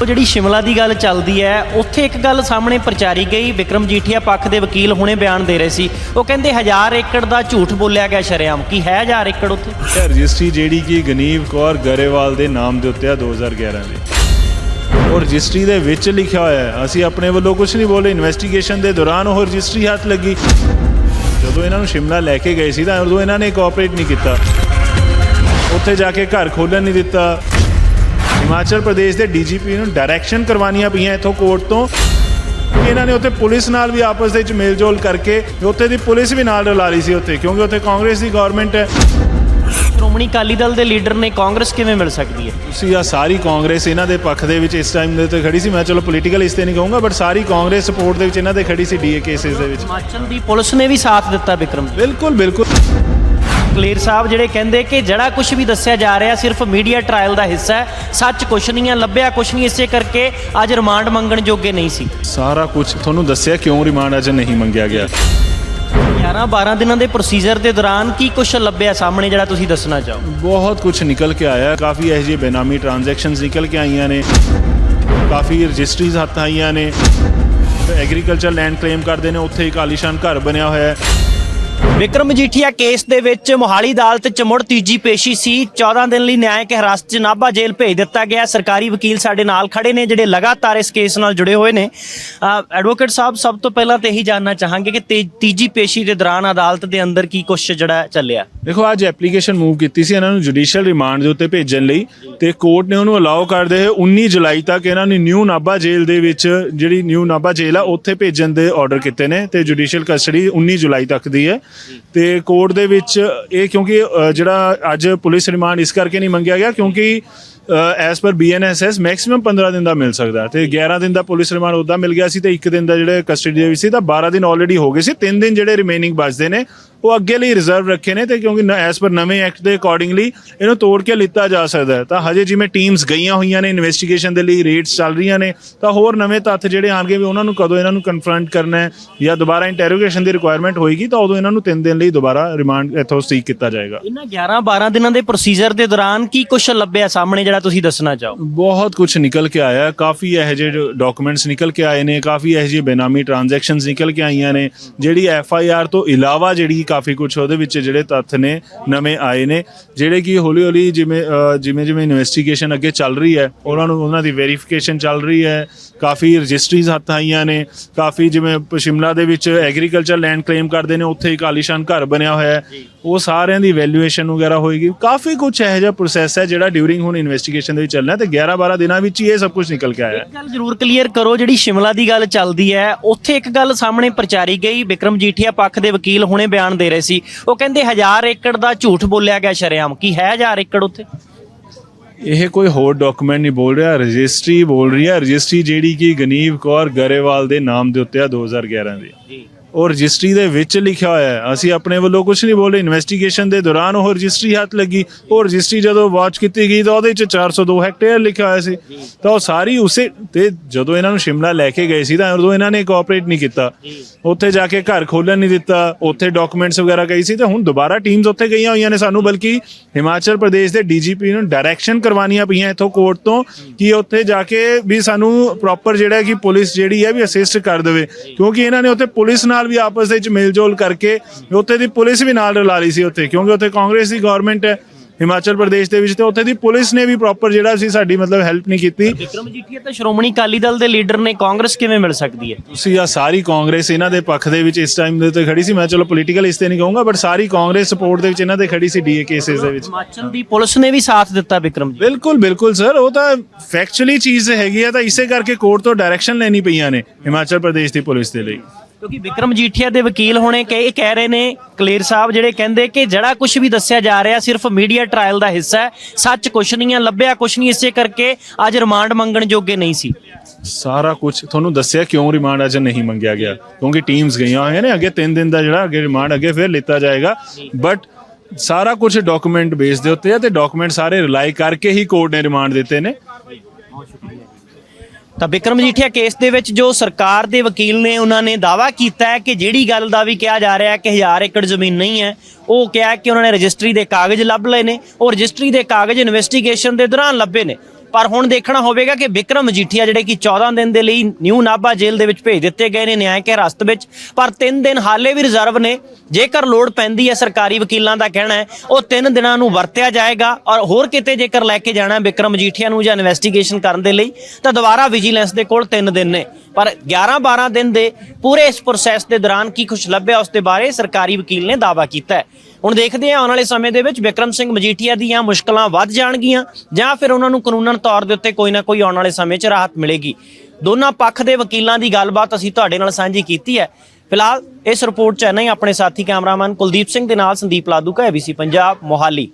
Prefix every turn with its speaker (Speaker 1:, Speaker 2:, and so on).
Speaker 1: ਉਹ ਜਿਹੜੀ ਸ਼ਿਮਲਾ ਦੀ ਗੱਲ ਚੱਲਦੀ ਹੈ, ਉੱਥੇ ਇੱਕ ਗੱਲ ਸਾਹਮਣੇ ਪ੍ਰਚਾਰੀ ਗਈ, ਵਿਕਰਮ ਜੀਠੀਆ ਪੱਖ ਦੇ ਵਕੀਲ ਹੁਣੇ ਬਿਆਨ ਦੇ ਰਹੇ ਸੀ। ਉਹ ਕਹਿੰਦੇ, ਹਜ਼ਾਰ ਏਕੜ ਦਾ ਝੂਠ ਬੋਲਿਆ ਗਿਆ ਸ਼ਰੇਆਮ। ਕੀ ਹੈ ਹਜ਼ਾਰ ਏਕੜ ਉੱਥੇ?
Speaker 2: ਰਜਿਸਟਰੀ ਜਿਹੜੀ ਕਿ ਗਨੀਵ ਕੌਰ ਗਰੇਵਾਲ ਦੇ ਨਾਮ ਦੇ ਉੱਤੇ ਆ 2011 ਦੀ। ਉਹ ਰਜਿਸਟਰੀ ਦੇ ਵਿੱਚ ਲਿਖਿਆ ਹੋਇਆ ਹੈ। ਅਸੀਂ ਆਪਣੇ ਵੱਲੋਂ ਕੁਝ ਨਹੀਂ ਬੋਲੇ। ਇਨਵੈਸਟੀਗੇਸ਼ਨ ਦੇ ਦੌਰਾਨ ਉਹ ਰਜਿਸਟਰੀ ਹੱਥ ਲੱਗੀ। ਜਦੋਂ ਇਹਨਾਂ ਨੂੰ ਸ਼ਿਮਲਾ ਲੈ ਕੇ ਗਏ ਸੀ ਤਾਂ ਉਦੋਂ ਇਹਨਾਂ ਨੇ ਕੋਆਪਰੇਟ ਨਹੀਂ ਕੀਤਾ। ਉੱਥੇ ਜਾ ਕੇ ਘਰ ਖੋਲਣ ਨਹੀਂ ਦਿੱਤਾ। ਹਿਮਾਚਲ ਪ੍ਰਦੇਸ਼ ਦੇ ਡੀਜੀਪੀ ਨੂੰ ਡਾਇਰੈਕਸ਼ਨ ਕਰਵਾਉਣੀਆਂ ਪਈਆਂ ਇੱਥੋਂ ਕੋਰਟ ਤੋਂ। ਕਿ ਇਹਨਾਂ ਨੇ ਉੱਥੇ ਪੁਲਿਸ ਨਾਲ ਵੀ ਆਪਸ ਦੇ ਵਿੱਚ ਮੇਲਜੋਲ ਕਰਕੇ ਉੱਥੇ ਦੀ ਪੁਲਿਸ ਵੀ ਨਾਲ ਰਲਾ ਰਹੀ ਸੀ ਉੱਥੇ ਕਿਉਂਕਿ ਉੱਥੇ ਕਾਂਗਰਸ ਦੀ ਗਵਰਨਮੈਂਟ ਹੈ।
Speaker 1: ਸ਼੍ਰੋਮਣੀ ਅਕਾਲੀ ਦਲ ਦੇ ਲੀਡਰ ਨੇ ਕਾਂਗਰਸ ਕਿਵੇਂ ਮਿਲ ਸਕਦੀ ਹੈ?
Speaker 2: ਤੁਸੀਂ ਆ ਸਾਰੀ ਕਾਂਗਰਸ ਇਹਨਾਂ ਦੇ ਪੱਖ ਦੇ ਵਿੱਚ ਇਸ ਟਾਈਮ ਦੇ ਉੱਤੇ ਖੜੀ ਸੀ ਮੈਂ ਚਲੋ ਪੋਲੀਟੀਕਲ ਇਸ ਤੇ ਨਹੀਂ ਕਹੂੰਗਾ ਬਟ ਸਾਰੀ ਕਾਂਗਰਸ ਸਪੋਰਟ ਦੇ ਵਿੱਚ ਇਹਨਾਂ ਦੇ ਖੜੀ ਸੀ ਡੀਏ ਕੇਸਿਸ ਦੇ ਵਿੱਚ।
Speaker 1: ਹਿਮਾਚਲ ਦੀ ਪੁਲਿਸ ਨੇ ਵੀ ਸਾਥ ਦਿੱਤਾ ਵਿਕਰਮ
Speaker 2: ਬਿਲਕੁਲ ਬਿਲਕੁਲ।
Speaker 1: ਕਲੀਰ ਸਾਹਿਬ ਜਿਹੜੇ ਕਹਿੰਦੇ ਕਿ ਜਿਹੜਾ ਕੁਝ ਵੀ ਦੱਸਿਆ ਜਾ ਰਿਹਾ ਸਿਰਫ ਮੀਡੀਆ ਟ੍ਰਾਇਲ ਦਾ ਹਿੱਸਾ ਹੈ ਸੱਚ ਕੁਛ ਨਹੀਂ ਹੈ ਲੱਭਿਆ ਕੁਛ ਨਹੀਂ ਇਸੇ ਕਰਕੇ ਅੱਜ ਰਿਮਾਂਡ ਮੰਗਣ ਜੋਗੇ ਨਹੀਂ ਸੀ।
Speaker 2: ਸਾਰਾ ਕੁਝ ਤੁਹਾਨੂੰ ਦੱਸਿਆ ਕਿਉਂ ਰਿਮਾਂਡ ਅਜੇ ਨਹੀਂ ਮੰਗਿਆ ਗਿਆ?
Speaker 1: 11 12 ਦਿਨਾਂ ਦੇ ਪ੍ਰੋਸੀਜਰ ਦੇ ਦੌਰਾਨ ਕੀ ਕੁਝ ਲੱਭਿਆ ਸਾਹਮਣੇ ਜਿਹੜਾ ਤੁਸੀਂ ਦੱਸਣਾ ਚਾਹੋ?
Speaker 2: ਬਹੁਤ ਕੁਝ ਨਿਕਲ ਕੇ ਆਇਆ ਕਾਫੀ ਇਹੋ ਜਿਹੇ ਬੇਨਾਮੀ ਟ੍ਰਾਂਜੈਕਸ਼ਨਸ ਨਿਕਲ ਕੇ ਆਈਆਂ ਨੇ। ਕਾਫੀ ਰਜਿਸਟਰੀਜ਼ ਹੱਥ ਆਈਆਂ ਨੇ। ਐਗਰੀਕਲਚਰ ਲੈਂਡ ਕਲੇਮ ਕਰਦੇ ਨੇ। ਉੱਥੇ ਇੱਕ ਆਲੀਸ਼ਾਨ ਘਰ ਬਣਿਆ ਹੋਇਆ ਹੈ।
Speaker 1: ਵਿਕਰਮ ਮਜੀਠੀਆ ਕੇਸ ਦੇ ਵਿੱਚ ਮੋਹਾਲੀ ਅਦਾਲਤ 'ਚ ਮੁੜ ਤੀਜੀ ਪੇਸ਼ੀ ਸੀ। 14 ਦਿਨ ਲਈ ਨਿਆਇਕ ਹਿਰਾਸਤ 'ਚ ਨਾਭਾ ਜੇਲ੍ਹ ਭੇਜ ਦਿੱਤਾ ਗਿਆ। ਸਰਕਾਰੀ ਵਕੀਲ ਸਾਡੇ ਨਾਲ ਖੜੇ ਨੇ, ਜਿਹੜੇ ਲਗਾਤਾਰ ਇਸ ਕੇਸ ਨਾਲ ਜੁੜੇ ਹੋਏ ਨੇ। ਐਡਵੋਕੇਟ ਸਾਹਿਬ, ਸਭ ਤੋਂ ਪਹਿਲਾਂ ਤੇ ਇਹੀ ਜਾਨਣਾ ਚਾਹਾਂਗੇ ਕਿ ਤੀਜੀ ਪੇਸ਼ੀ ਦੇ ਦੌਰਾਨ ਅਦਾਲਤ ਦੇ ਅੰਦਰ ਕੀ ਕੁਝ ਜਿਹੜਾ ਚੱਲਿਆ?
Speaker 2: ਦੇਖੋ, ਅੱਜ ਐਪਲੀਕੇਸ਼ਨ ਮੂਵ ਕੀਤੀ ਸੀ ਇਹਨਾਂ ਨੂੰ ਜੁਡੀਸ਼ੀਅਲ ਰਿਮਾਂਡ ਦੇ ਉੱਤੇ ਭੇਜਣ ਲਈ ਤੇ ਕੋਰਟ ਨੇ ਉਹਨੂੰ ਅਲਾਉ ਕਰਦੇ ਹੋਏ 19 ਜੁਲਾਈ ਤੱਕ ਇਹਨਾਂ ਨੂੰ ਨਿਊ ਨਾਭਾ ਜੇਲ੍ਹ ਦੇ ਵਿੱਚ ਜਿਹੜੀ ਨਿਊ ਨਾਭਾ ਜੇਲ੍ਹ ਆ, ਉੱਥੇ ਭੇਜਣ ਦੇ ਆਰਡਰ ਕੀਤੇ ਨੇ ਤੇ ਜੁਡੀਸ਼ੀਅਲ ਕਸਟਡੀ 19 ਜੁਲਾਈ ਤੱਕ ਦੀ ਹੈ। ਤੇ ਕੋਰਟ ਦੇ ਵਿੱਚ ਇਹ ਕਿਉਂਕਿ ਅ, ਜਿਹੜਾ ਅੱਜ ਪੁਲਿਸ ਰਿਮਾਂਡ ਇਸ ਕਰਕੇ ਨਹੀਂ ਮੰਗਿਆ ਗਿਆ ਕਿਉਂਕਿ ਐਸ ਪਰ ਬੀਐਨਐਸਐਸ ਮੈਕਸਿਮਮ 15 ਦਿਨ ਦਾ ਮਿਲ ਸਕਦਾ। ਤੇ 11 ਦਿਨ ਦਾ ਪੁਲਿਸ ਰਿਮਾਂਡ ਉਹਦਾ ਮਿਲ ਗਿਆ ਸੀ ਤੇ 1 ਦਿਨ ਦਾ ਜਿਹੜੇ ਕਸਟਡੀ ਦੇ ਵਿੱਚ ਸੀ ਤਾਂ 12 ਦਿਨ ਆਲਰੇਡੀ ਹੋ ਗਏ ਸੀ। 3 ਦਿਨ ਜਿਹੜੇ ਰਿਮੇਨਿੰਗ ਬਚਦੇ ਨੇ ਉਹ ਅੱਗੇ ਲਈ ਰਿਜ਼ਰਵ ਰੱਖੇ ਨੇ ਤੇ ਕਿਉਂਕਿ ਐਸ ਪਰ ਨਵੇਂ ਐਕਟ ਦੇ ਅਕੋਰਡਿੰਗਲੀ ਇਹਨੂੰ ਤੋੜ ਕੇ ਲਿੱਤਾ ਜਾ ਸਕਦਾ ਹੈ। ਤਾਂ ਹਜੇ ਜਿਵੇਂ ਟੀਮਸ ਗਈਆਂ ਹੋਈਆਂ ਨੇ ਇਨਵੈਸਟੀਗੇਸ਼ਨ ਦੇ ਲਈ ਰੇਟਸ ਚੱਲ ਰਹੀਆਂ ਨੇ ਤਾਂ ਹੋਰ ਨਵੇਂ ਤੱਥ ਜਿਹੜੇ ਆਣਗੇ ਵੀ ਉਹਨਾਂ ਨੂੰ ਕਦੋਂ ਇਹਨਾਂ ਨੂੰ ਕਨਫਰੰਟ ਕਰਨਾ ਹੈ ਜਾਂ ਦੁਬਾਰਾ ਇੰਟਰੋਗੇਸ਼ਨ ਦੀ ਰਿਕੁਆਇਰਮੈਂਟ ਹੋਏਗੀ ਤਾਂ ਉਦੋਂ ਇਹਨਾਂ ਨੂੰ 3 ਦਿਨ ਲਈ ਦੁਬਾਰਾ ਰਿਮਾਂਡ ਇੱਥੋਂ ਸੀਕ ਕੀਤਾ ਜਾਏਗਾ।
Speaker 1: ਇਹਨਾਂ 11 12 ਦਿਨਾਂ ਦੇ ਪ੍ਰੋਸੀਜਰ ਦੇ ਦੌਰਾਨ ਕੀ ਕੁਝ ਲੱਭਿਆ ਸਾਹਮਣੇ ਜਿਹੜਾ ਤੁਸੀਂ ਦੱਸਣਾ ਚਾਹੋ?
Speaker 2: ਬਹੁਤ ਕੁਝ ਨਿਕਲ ਕੇ ਆਇਆ ਹੈ। ਕਾਫੀ ਇਹੋ ਜਿਹੇ ਡਾਕੂਮੈਂਟਸ ਨਿਕਲ ਕੇ ਆਏ ਨੇ ਕਾਫੀ ਇਹੋ ਜਿਹੇ ਬੇਨਾਮੀ ਟ੍ਰਾਂਜੈਕਸ਼ਨਸ ਨਿਕਲ ਕੇ ਆਈਆਂ ਨੇ ਜਿਹੜੀ ਐਫ ਆਈ ਆਰ ਤੋਂ ਇਲਾਵਾ ਜਿਹੜੀ ਕਾਫੀ ਕੁਝ ਉਹਦੇ ਵਿੱਚ ਜਿਹੜੇ ਤੱਥ ਨੇ ਨਵੇਂ ਆਏ ਨੇ। ਜਿਹੜੇ ਕਿ ਹੌਲੀ ਹੌਲੀ ਜਿਵੇਂ ਜਿਵੇਂ ਜਿਵੇਂ ਇਨਵੈਸਟੀਗੇਸ਼ਨ ਅੱਗੇ ਚੱਲ ਰਹੀ ਹੈ ਉਹਨਾਂ ਨੂੰ ਉਹਨਾਂ ਦੀ ਵੈਰੀਫਿਕੇਸ਼ਨ ਚੱਲ ਰਹੀ ਹੈ। ਕਾਫੀ ਰਜਿਸਟਰੀਜ਼ ਹੱਥ ਆਈਆਂ ਨੇ। ਕਾਫੀ ਜਿਵੇਂ ਸ਼ਿਮਲਾ ਦੇ ਵਿੱਚ ਐਗਰੀਕਲਚਰ ਲੈਂਡ ਕਲੇਮ ਕਰਦੇ ਨੇ ਉੱਥੇ ਇੱਕ ਆਲੀਸ਼ਾਨ ਘਰ ਬਣਿਆ ਹੋਇਆ ਹੈ। ਉਹ ਸਾਰਿਆਂ ਦੀ ਵੈਲਿਊਏਸ਼ਨ ਵਗੈਰਾ ਹੋਏਗੀ। ਕਾਫੀ ਕੁਝ ਇਹੋ ਜਿਹਾ ਪ੍ਰੋਸੈਸ ਹੈ ਜਿਹੜਾ ਡਿਊਰਿੰਗ ਹੁਣ ਇਨਵੈਸਟੀਗੇਸ਼ਨ ਦੇ ਵਿੱਚ ਚੱਲਣਾ ਤੇ 11 12 ਦਿਨਾਂ ਵਿੱਚ ਹੀ ਇਹ ਸਭ ਕੁਝ ਨਿਕਲ ਕੇ ਆਇਆ ਹੈ।
Speaker 1: ਗੱਲ ਜ਼ਰੂਰ ਕਲੀਅਰ ਕਰੋ ਜਿਹੜੀ ਸ਼ਿਮਲਾ ਦੀ ਗੱਲ ਚੱਲਦੀ ਹੈ ਉੱਥੇ ਇੱਕ ਗੱਲ ਸਾਹਮਣੇ ਪ੍ਰਚਾਰੀ ਗਈ ਵਿਕਰਮ ਜੀਠੀਆ ਪੱਖ ਦੇ ਵਕੀਲ ਹੁਣੇ ਬਿਆਨ ਦੇ ਰਹੇ ਸੀ। ਉਹ ਕਹਿੰਦੇ ਹਜ਼ਾਰ ਏਕੜ ਦਾ ਝੂਠ ਬੋਲਿਆ ਗਿਆ ਸ਼ਰੇਆਮ। ਕੀ ਹੈ ਹਜ਼ਾਰ ਏਕੜ ਉੱਥੇ?
Speaker 2: ਇਹ ਕੋਈ ਹੋਰ ਡਾਕੂਮੈਂਟ ਨਹੀਂ ਬੋਲ ਰਿਹਾ। ਰਜਿਸਟਰੀ ਬੋਲ ਰਹੀ ਹੈ। ਰਜਿਸਟਰੀ ਜਿਹੜੀ ਕਿ ਗਨੀਵ ਕੌਰ ਗਰੇਵਾਲ ਦੇ ਨਾਮ ਦੇ ਉੱਤੇ ਆ 2011 ਦੀ।
Speaker 1: ਜੀ।
Speaker 2: ਉਹ ਰਜਿਸਟਰੀ ਦੇ ਵਿੱਚ ਲਿਖਿਆ ਹੋਇਆ ਹੈ। ਅਸੀਂ ਆਪਣੇ ਵੱਲੋਂ ਕੁਝ ਨਹੀਂ ਬੋਲੇ। ਇਨਵੈਸਟੀਗੇਸ਼ਨ ਦੇ ਦੌਰਾਨ ਉਹ ਰਜਿਸਟਰੀ ਹੱਥ ਲੱਗੀ। ਉਹ ਰਜਿਸਟਰੀ ਜਦੋਂ ਵਾਚ ਕੀਤੀ ਗਈ ਤਾਂ ਉਹਦੇ ਵਿੱਚ 402 ਹੈਕਟੇਅਰ ਲਿਖਿਆ ਹੋਇਆ ਸੀ। ਤਾਂ ਉਹ ਸਾਰੀ ਉਸੇ ਤੇ ਜਦੋਂ ਇਹਨਾਂ ਨੂੰ ਸ਼ਿਮਲਾ ਲੈ ਕੇ ਗਏ ਸੀ ਤਾਂ ਉਦੋਂ ਇਹਨਾਂ ਨੇ ਕੋਆਪਰੇਟ ਨਹੀਂ ਕੀਤਾ। ਉੱਥੇ ਜਾ ਕੇ ਘਰ ਖੋਲਣ ਨਹੀਂ ਦਿੱਤਾ। ਉੱਥੇ ਡਾਕੂਮੈਂਟਸ ਵਗੈਰਾ ਗਈ ਸੀ ਤਾਂ ਹੁਣ ਦੁਬਾਰਾ ਟੀਮਸ ਉੱਥੇ ਗਈਆਂ ਹੋਈਆਂ ਨੇ ਸਾਨੂੰ, ਬਲਕਿ ਹਿਮਾਚਲ ਪ੍ਰਦੇਸ਼ ਦੇ ਡੀਜੀਪੀ ਨੂੰ ਡਾਇਰੈਕਸ਼ਨ ਕਰਵਾਉਣੀਆਂ ਪਈਆਂ ਇੱਥੋਂ ਕੋਰਟ ਤੋਂ ਕਿ ਉੱਥੇ ਜਾ ਕੇ ਵੀ ਸਾਨੂੰ ਪ੍ਰੋਪਰ ਜਿਹੜਾ ਕਿ ਪੁਲਿਸ ਜਿਹੜੀ ਹੈ ਵੀ ਅਸਿਸਟ ਕਰ ਦੇਵੇ। ਕਿਉਂਕਿ ਇਹਨਾਂ ਨੇ ਉੱਥੇ ਪੁਲਿਸ ਨਾਲ ਵੀ ਆਪਸ ਵਿੱਚ ਮੇਲਜੋਲ ਕਰਕੇ ਉੱਥੇ ਦੀ ਪੁਲਿਸ ਵੀ ਨਾਲ ਰਲਾ ਰਹੀ ਸੀ ਉੱਥੇ ਕਿਉਂਕਿ ਉੱਥੇ ਕਾਂਗਰਸ ਦੀ ਗਵਰਨਮੈਂਟ ਹੈ ਹਿਮਾਚਲ ਪ੍ਰਦੇਸ਼ ਦੇ ਵਿੱਚ ਤੇ ਉੱਥੇ ਦੀ ਪੁਲਿਸ ਨੇ ਵੀ ਪ੍ਰੋਪਰ ਜਿਹੜਾ ਸੀ ਸਾਡੀ ਮਤਲਬ ਹੈਲਪ ਨਹੀਂ ਕੀਤੀ।
Speaker 1: ਵਿਕਰਮ ਜੀਠੀਆ ਤਾਂ ਸ਼੍ਰੋਮਣੀ ਅਕਾਲੀ ਦਲ ਦੇ ਲੀਡਰ ਨੇ ਕਾਂਗਰਸ ਕਿਵੇਂ ਮਿਲ ਸਕਦੀ ਹੈ?
Speaker 2: ਤੁਸੀਂ ਆ ਸਾਰੀ ਕਾਂਗਰਸ ਇਹਨਾਂ ਦੇ ਪੱਖ ਦੇ ਵਿੱਚ ਇਸ ਟਾਈਮ ਦੇ ਉੱਤੇ ਖੜੀ ਸੀ ਮੈਂ ਚਲੋ ਪੋਲੀਟੀਕਲ ਇਸ ਤੇ ਨਹੀਂ ਕਹੂੰਗਾ ਬਟ ਸਾਰੀ ਕਾਂਗਰਸ ਸਪੋਰਟ ਦੇ ਵਿੱਚ ਇਹਨਾਂ ਦੇ ਖੜੀ ਸੀ ਡੀਏ ਕੇਸਿਸ ਦੇ ਵਿੱਚ।
Speaker 1: ਹਿਮਾਚਲ ਦੀ ਪੁਲਿਸ ਨੇ ਵੀ ਸਾਥ ਦਿੱਤਾ ਵਿਕਰਮ ਜੀ।
Speaker 2: ਬਿਲਕੁਲ ਬਿਲਕੁਲ ਸਰ ਉਹ ਤਾਂ ਫੈਕਚੁਅਲੀ ਚੀਜ਼ ਹੈਗੀ ਆ ਤਾਂ ਇਸੇ ਕਰਕੇ ਕੋਰਟ ਤੋਂ ਡਾਇਰੈਕਸ਼ਨ ਲੈਣੀ ਪਈਆਂ ਨੇ ਹਿਮਾਚਲ ਪ੍ਰਦੇਸ਼ ਦੀ ਪੁਲਿਸ ਦੇ ਲਈ।
Speaker 1: ਕਿਉਂਕਿ ਵਿਕਰਮ ਜੀਠੀਆ ਦੇ ਵਕੀਲ ਹੋਣੇ ਕਿ ਕਹਿ ਰਹੇ ਨੇ, ਕਲੀਰ ਸਾਹਿਬ ਜਿਹੜੇ ਕਹਿੰਦੇ ਕਿ ਜਿਹੜਾ ਕੁਝ ਵੀ ਦੱਸਿਆ ਜਾ ਰਿਹਾ ਸਿਰਫ ਮੀਡੀਆ ਟ੍ਰਾਇਲ ਦਾ ਹਿੱਸਾ ਹੈ, ਸੱਚ ਕੁਝ ਨਹੀਂ ਹੈ, ਲੱਭਿਆ ਕੁਝ ਨਹੀਂ, ਇਸੇ ਕਰਕੇ ਅੱਜ ਰਿਮਾਂਡ ਮੰਗਣ ਜੋਗੇ ਨਹੀਂ ਸੀ।
Speaker 2: ਸਾਰਾ ਕੁਝ ਤੁਹਾਨੂੰ ਦੱਸਿਆ ਕਿਉਂ ਰਿਮਾਂਡ ਅਜੇ ਨਹੀਂ ਮੰਗਿਆ ਗਿਆ? ਕਿਉਂਕਿ ਟੀਮਸ ਗਈਆਂ ਹੋਈਆਂ ਨੇ, ਅੱਗੇ 3 ਦਿਨ ਦਾ ਜਿਹੜਾ ਅੱਗੇ ਰਿਮਾਂਡ ਅੱਗੇ ਫਿਰ ਲਿੱਤਾ ਜਾਏਗਾ। ਬਟ ਸਾਰਾ ਕੁਝ ਡਾਕੂਮੈਂਟ ਬੇਸ ਦੇ ਉੱਤੇ ਹੈ ਤੇ ਡਾਕੂਮੈਂਟ ਸਾਰੇ ਰਿਲਾਈ ਕਰਕੇ ਹੀ ਕੋਰਟ ਨੇ ਰਿਮਾਂਡ ਦਿੱਤੇ ਨੇ।
Speaker 1: ਤਾਂ ਵਿਕਰਮ ਜੀਠੀਆ, ਕੇਸ ਦੇ ਵਿੱਚ ਜੋ ਸਰਕਾਰ ਦੇ ਵਕੀਲ ਨੇ, ਉਹਨਾਂ ਨੇ ਦਾਵਾ ਕੀਤਾ ਹੈ ਕਿ ਜਿਹੜੀ ਗੱਲ ਦਾ ਵੀ ਕਿਹਾ ਜਾ ਰਿਹਾ ਹੈ ਕਿ 1000 ਏਕੜ ਜ਼ਮੀਨ ਨਹੀਂ ਹੈ, ਉਹ ਕਿਹਾ ਕਿ ਉਹਨਾਂ ਨੇ ਰਜਿਸਟਰੀ ਦੇ ਕਾਗਜ਼ ਲੱਭ ਲਏ ਨੇ ਉਹ ਰਜਿਸਟਰੀ ਦੇ ਕਾਗਜ਼ ਇਨਵੈਸਟੀਗੇਸ਼ਨ ਦੇ ਦੌਰਾਨ ਲੱਭੇ ਨੇ। ਪਰ ਹੁਣ ਦੇਖਣਾ ਹੋਵੇਗਾ ਕਿ ਵਿਕਰਮ ਮਜੀਠੀਆ ਜਿਹੜੇ ਕਿ 14 ਦਿਨ ਦੇ ਲਈ ਨਿਊ ਨਾਭਾ ਜੇਲ੍ਹ ਦੇ ਵਿੱਚ ਭੇਜ ਦਿੱਤੇ ਗਏ ਨੇ ਨਿਆਇਕ ਹਿਰਾਸਤ ਵਿੱਚ, ਪਰ 3 ਦਿਨ ਹਾਲੇ ਵੀ ਰਿਜ਼ਰਵ ਨੇ। ਜੇਕਰ ਲੋੜ ਪੈਂਦੀ ਹੈ ਸਰਕਾਰੀ ਵਕੀਲਾਂ ਦਾ ਕਹਿਣਾ ਹੈ, ਉਹ 3 ਦਿਨਾਂ ਨੂੰ ਵਰਤਿਆ ਜਾਏਗਾ ਔਰ ਹੋਰ ਕਿਤੇ ਜੇਕਰ ਲੈ ਕੇ ਜਾਣਾ ਹੈ ਵਿਕਰਮ ਮਜੀਠੀਆ ਨੂੰ ਜਾਂ ਇਨਵੈਸਟੀਗੇਸ਼ਨ ਕਰਨ ਦੇ ਲਈ, ਤਾਂ ਦੁਬਾਰਾ ਵਿਜੀਲੈਂਸ ਦੇ ਕੋਲ 3 ਦਿਨ ਨੇ। ਪਰ 11 12 ਦਿਨ ਦੇ ਪੂਰੇ ਇਸ ਪ੍ਰੋਸੈਸ ਦੇ ਦੌਰਾਨ ਕੀ ਕੁਝ ਲੱਭਿਆ ਉਸ ਦੇ ਬਾਰੇ ਸਰਕਾਰੀ ਵਕੀਲ ਨੇ ਦਾਅਵਾ ਕੀਤਾ ਹੈ। ਹੁਣ ਦੇਖਦੇ ਹਾਂ ਆਉਣ ਵਾਲੇ ਸਮੇਂ ਦੇ ਵਿੱਚ ਵਿਕਰਮ ਸਿੰਘ ਮਜੀਠੀਆ ਦੀਆਂ ਮੁਸ਼ਕਲਾਂ ਵੱਧ ਜਾਣਗੀਆਂ ਜਾਂ ਫਿਰ ਉਹਨਾਂ ਨੂੰ ਕਾਨੂੰਨਨ ਤੌਰ ਦੇ ਉੱਤੇ ਕੋਈ ਨਾ ਕੋਈ ਆਉਣ ਵਾਲੇ ਸਮੇਂ 'ਚ ਰਾਹਤ ਮਿਲੇਗੀ। ਦੋਨਾਂ ਪੱਖ ਦੇ ਵਕੀਲਾਂ ਦੀ ਗੱਲਬਾਤ ਅਸੀਂ ਤੁਹਾਡੇ ਨਾਲ ਸਾਂਝੀ ਕੀਤੀ ਹੈ। ਫਿਲਹਾਲ ਇਸ ਰਿਪੋਰਟ 'ਚ ਇੰਨਾ ਹੀ। ਆਪਣੇ ਸਾਥੀ ਕੈਮਰਾਮੈਨ ਕੁਲਦੀਪ ਸਿੰਘ ਦੇ ਨਾਲ ਸੰਦੀਪ ਲਾਦੂ ਕਾ ABC ਪੰਜਾਬ, ਮੋਹਾਲੀ।